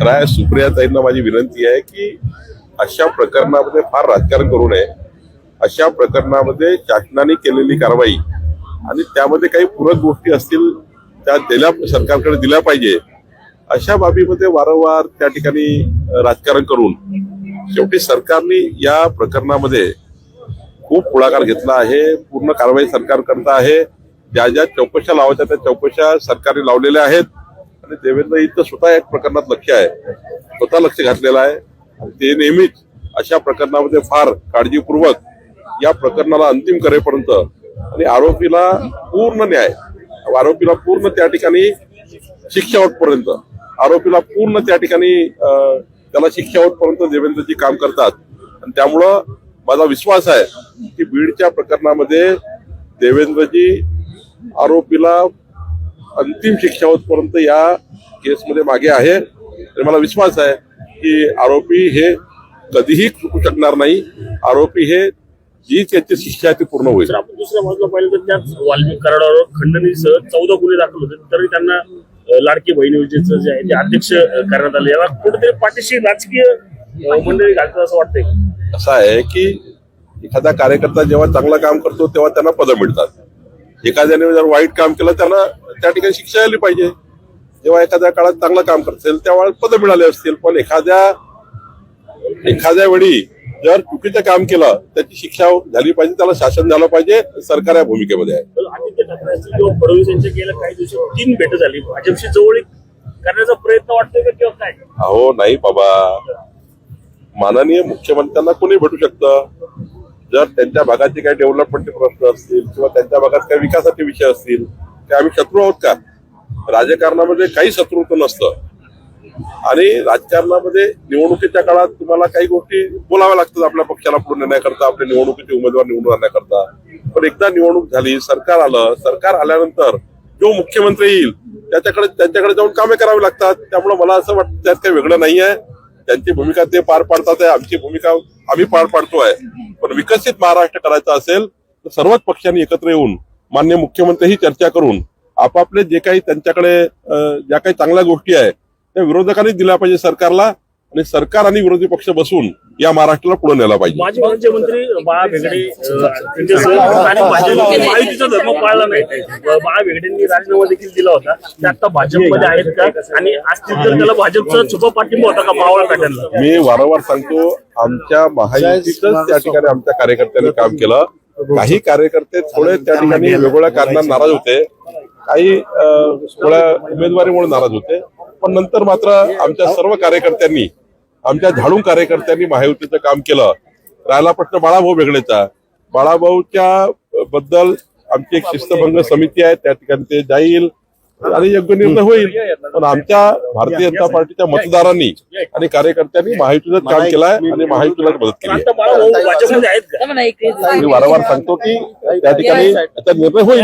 खरा सुप्रिया सुप्रियाताईंना माझी विनंती आहे की अशा प्रकरणामध्ये फार राजकारण करू नये. अशा प्रकरणामध्ये शासनाने केलेली कारवाई आणि त्यामध्ये काही पूरक गोष्टी असतील त्या दिल्या सरकारकडे दिल्या पाहिजे. अशा बाबीमध्ये वारंवार त्या ठिकाणी राजकारण करून शेवटी सरकारने या प्रकरणामध्ये खूप पुढाकार घेतला आहे पूर्ण कारवाई सरकार करत आहे. ज्या ज्या चौकशा लावायच्या त्या चौकशा सरकारने लावलेल्या आहेत. आणि देवेंद्र इथं स्वतः एक प्रकरणात लक्ष आहे. स्वतः लक्ष घातलेलं आहे. ते नेहमीच अशा प्रकरणामध्ये फार काळजीपूर्वक या प्रकरणाला अंतिम करेपर्यंत आणि आरोपीला पूर्ण न्याय आरोपीला पूर्ण त्या ठिकाणी शिक्षा होतपर्यंत आरोपीला पूर्ण त्या ठिकाणी त्याला शिक्षा होतपर्यंत देवेंद्रजी काम करतात. आणि त्यामुळं माझा विश्वास आहे की बीडच्या प्रकरणामध्ये देवेंद्रजी आरोपीला अंतिम शिक्षा होतपर्यंत या केसमध्ये मागे आहे. आणि मला विश्वास आहे की आरोपी हे कधीही चुकू शकणार नाही. आरोपी हे जी त्याची शिक्षा आहे ती पूर्ण होईल. आपण दुसऱ्या बाजूला पाहिलं तर त्याच वाल्मिक कराडावर खंडणीसह चौदा गुन्हे दाखल होते. तरी त्यांना लाडकी बहीण योजनेचं जे आहे ते अध्यक्ष करण्यात आले. याला कुठेतरी पाठीशी राजकीय मंडळी घालतात असं वाटतंय. असं आहे की एखादा कार्यकर्ता जेव्हा चांगलं काम करतो तेव्हा त्यांना पदं मिळतात. एखाद्याने जर वाईट काम केलं त्यांना त्या ठिकाणी शिक्षा आली पाहिजे. जेव्हा एखाद्या काळात चांगलं काम करत असेल तेव्हा पदं मिळाले असतील. पण एखाद्या एखाद्या वेळी जर चुकीचं काम केलं त्याची शिक्षा झाली पाहिजे त्याला शासन झालं पाहिजे सरकार या भूमिकेमध्ये आहे. तर आदित्य ठाकरेंची किंवा फडणवीस यांच्या गेल्या काही दिवसात तीन भेट झाली. भाजपशी जवळीक करण्याचा प्रयत्न वाटतोय का किंवा काय? अहो नाही बाबा. माननीय मुख्यमंत्र्यांना कोणी भेटू शकतं? जर त्यांच्या भागाचे काही डेव्हलपमेंटचे प्रश्न असतील किंवा त्यांच्या भागात काही विकासाचे विषय असतील ते आम्ही शत्रू आहोत का? राजकारणामध्ये काही शत्रुत्व नसतं. आणि राजकारणामध्ये निवडणुकीच्या काळात तुम्हाला काही गोष्टी बोलाव्या लागतात आपल्या पक्षाला पुढे नेण्याकरता आपल्या निवडणुकीचे उमेदवार निवडून आणण्याकरता. पण एकदा निवडणूक झाली सरकार आलं सरकार आल्यानंतर जो मुख्यमंत्री येईल त्याच्याकडे त्यांच्याकडे जाऊन कामे करावी लागतात. त्यामुळे मला असं वाटतं त्यात काही वेगळं नाही आहे त्यांची भूमिका ते पार पाडतात आहे आमची भूमिका आम्ही पार पाडतोय. पण विकसित महाराष्ट्र करायचा असेल तर सर्वच पक्षांनी एकत्र येऊन मान्य मुख्यमंत्रीही चर्चा करून आपापले जे काही त्यांच्याकडे ज्या काही चांगल्या गोष्टी आहेत त्या विरोधकांनी दिल्या पाहिजे सरकारला. आणि सरकार आणि विरोधी पक्ष बसून या महाराष्ट्राला पुढे नेला पाहिजे. माजी राज्यमंत्री बाळा भेगडे महायुतीचा धर्म पाळला नाही. बाळा भेगडेंनी राजीनामा देखील दिला होता. ते आता भाजपमध्ये आहेत का? आणि असतील तर त्याला भाजपचा छुपा पाठिंबा होता का? मावळा पॅटर्नला मी वारंवार सांगतो आमच्या महायुतीतच त्या ठिकाणी आमच्या कार्यकर्त्यांनी काम केलं. काही कार्यकर्ते थोडे त्या ठिकाणी वेगवेगळ्या कारणांना नाराज होते. काही थोड्या उमेदवारीमुळे नाराज होते. पण नंतर मात्र आमच्या सर्व कार्यकर्त्यांनी आमच्या झाडून कार्यकर्त्यांनी महायुतीचं काम केलं. राहिला प्रश्न बाळाभाऊ वेगळेचा बाळाभाऊच्या बद्दल आमची एक शिस्तभंग समिती आहे त्या ठिकाणी ते जाईल. आणि योग्य निर्णय होईल. पण आमच्या भारतीय जनता पार्टीच्या मतदारांनी आणि कार्यकर्त्यांनी महायुतीचं काम केलंय आणि महायुतीला मदत केली आता मी वारंवार सांगतो की त्या ठिकाणी त्याचा निर्णय होईल.